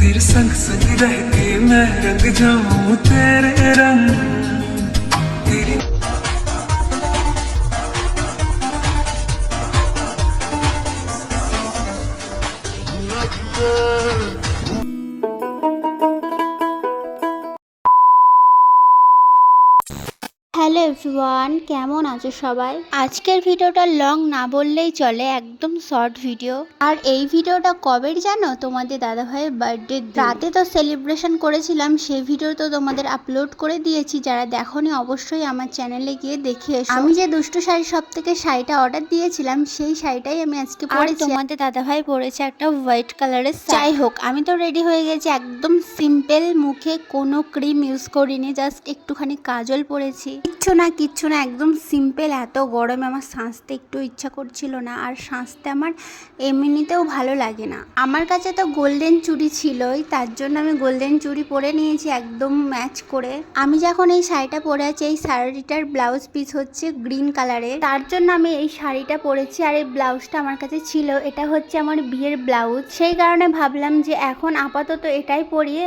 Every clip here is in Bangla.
तेरे संग संग रह के मैं रंग जाऊं तेरे रंग तेरी হ্যালো এভরিওয়ান কেমন আছো সবাই? আজকের ভিডিওটা লং না বললেই চলে একদম শর্ট ভিডিও। আর এই ভিডিওটা কবের জানো? তোমাদের দাদাভাইয়ের বার্থডে রাতে তো সেলিব্রেশন করেছিলাম সেই ভিডিও তো তোমাদের আপলোড করে দিয়েছি। যারা দেখোনি অবশ্যই আমার চ্যানেলে গিয়ে দেখে এসো। আমি যে দুষ্টু শাড়ি সব থেকে শাড়িটা অর্ডার দিয়েছিলাম সেই শাড়িটাই আমি আজকে পরেছি। তোমাদের দাদাভাই পরেছে একটা হোয়াইট কালারের যাই হোক আমি তো রেডি হয়ে গেছি একদম সিম্পল মুখে কোনো ক্রিম ইউজ করিনি জাস্ট একটুখানি কাজল পরেছি। কিচ্ছু না কিচ্ছু না, একদম সিম্পল এত গরমে আমার সাজতে একটু ইচ্ছা করছিল না, আর সাজতে আমার এমনিতেও ভালো লাগে না। আমার কাছে তো গোল্ডেন চুড়ি ছিলই, তার জন্য আমি গোল্ডেন চুড়ি পরে নিয়েছি, একদম ম্যাচ করে। আমি যখন এই শাড়িটা পরে আছি, এই শাড়িটার ব্লাউজ পিস হচ্ছে গ্রিন কালারের তার জন্য আমি এই শাড়িটা পরেছি, আর এই ব্লাউজটা আমার কাছে ছিল, এটা হচ্ছে আমার বিয়ের ব্লাউজ সেই কারণে ভাবলাম যে এখন আপাতত এটাই পরিয়ে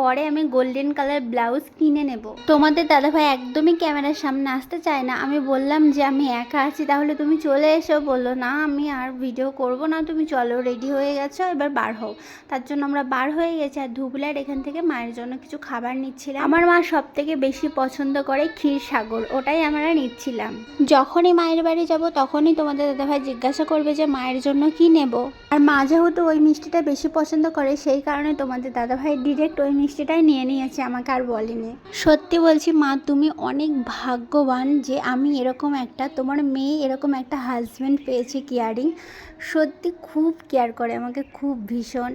পরে আমি গোল্ডেন কালার ব্লাউজ কিনে নেব। তোমাদের দাদাভাই একদমই ক্যামেরার সামনে আসতে চায় না। আমি বললাম যে, আমি একা আছি, তাহলে তুমি চলে এসো। বলল, না, আমি আর ভিডিও করব না। তুমি চলো রেডি হয়ে গেছো, এবার বার হও। তার জন্য আমরা বার হয়ে গেছি আর ধুবলার এখান থেকে মায়ের জন্য কিছু খাবার নিচ্ছিলাম। আমার মা সব থেকে বেশি পছন্দ করে ক্ষীর সাগর, ওটাই আমরা নিচ্ছিলাম। যখনই মায়ের বাড়ি যাব, তখনই তোমাদের দাদাভাই জিজ্ঞাসা করবে যে, মায়ের জন্য কি নেব? আর মা যেহেতু ওই মিষ্টিটা বেশি পছন্দ করে, সেই কারণে তোমাদের দাদাভাই ডিরেক্ট ওই মিষ্টিটাই নিয়ে নিয়েছে, আমাকে আর বলেনি। সত্যি বলছি, মা, তুমি অনেক ভাগ্যবান যে আমি এরকম একটা, তোমার মেয়ে এরকম একটা হাজব্যান্ড পেয়েছে কেয়ারিং সত্যি খুব কেয়ার করে, আমাকে খুব ভীষণ।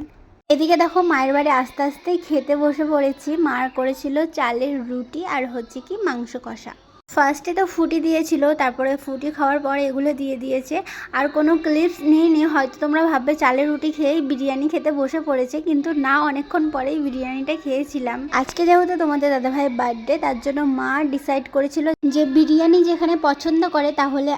এদিকে দেখো মায়ের বাড়ি আস্তে আস্তে খেতে বসে পড়েছি। মার করেছিল চালের রুটি আর হচ্ছে কি মাংস কষা। ফার্স্টে তো ফুটি দিয়েছিল তারপরে ফুটি খাওয়ার পর এগুলো দিয়ে দিয়েছে। আর কোনো ক্লিপস নেই নি হয়তো তোমরা ভাববে চালের রুটি খেয়েই বিরিয়ানি খেতে বসে পড়েছে কিন্তু না অনেকক্ষণ পরেই বিরিয়ানিটা খেয়েছিলাম। আজকে যেহেতু তোমাদের দাদাভাই বার্থডে তার জন্য মা ডিসাইড করেছিল যে বিরিয়ানি যেখানে পছন্দ করে তাহলে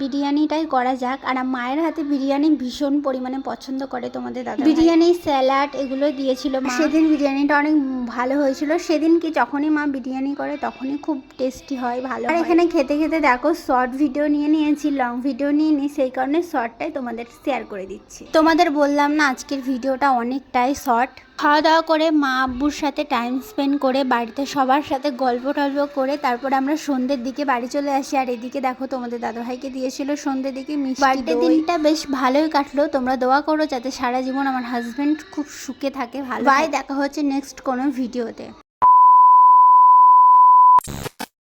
বিরিয়ানিটাই করা যাক। আর মায়ের হাতে বিরিয়ানি ভীষণ পরিমাণে পছন্দ করে তোমাদের দাদা বিরিয়ানি স্যালাড এগুলো দিয়েছিল মা। সেদিন বিরিয়ানিটা অনেক ভালো হয়েছিল। সেদিন কি যখনই মা বিরিয়ানি করে তখনই খুব টেস্টি হয় ভালো আর এখানে খেতে খেতে দেখো শর্ট ভিডিও নিয়ে নিয়েছি লং ভিডিও নিয়ে নিই সেই কারণে শর্টটাই তোমাদের শেয়ার করে দিচ্ছি। তোমাদের বললাম না আজকের ভিডিওটা অনেকটাই শর্ট খাওয়া দাওয়া করে মা আব্বুর সাথে টাইম স্পেন্ড করে বাড়িতে সবার সাথে গল্প টল্প করে তারপরে আমরা সন্ধ্যের দিকে বাড়ি চলে আসি। আর এদিকে দেখো তোমাদের দাদাভাইকে দিয়েছিল সন্ধ্যের দিকে বার্থডে দিনটা বেশ ভালোই কাটলো তোমরা দোয়া করো যাতে সারা জীবন আমার হাজব্যান্ড খুব সুখে থাকে ভালো বাই দেখা হচ্ছে নেক্সট কোনো ভিডিওতে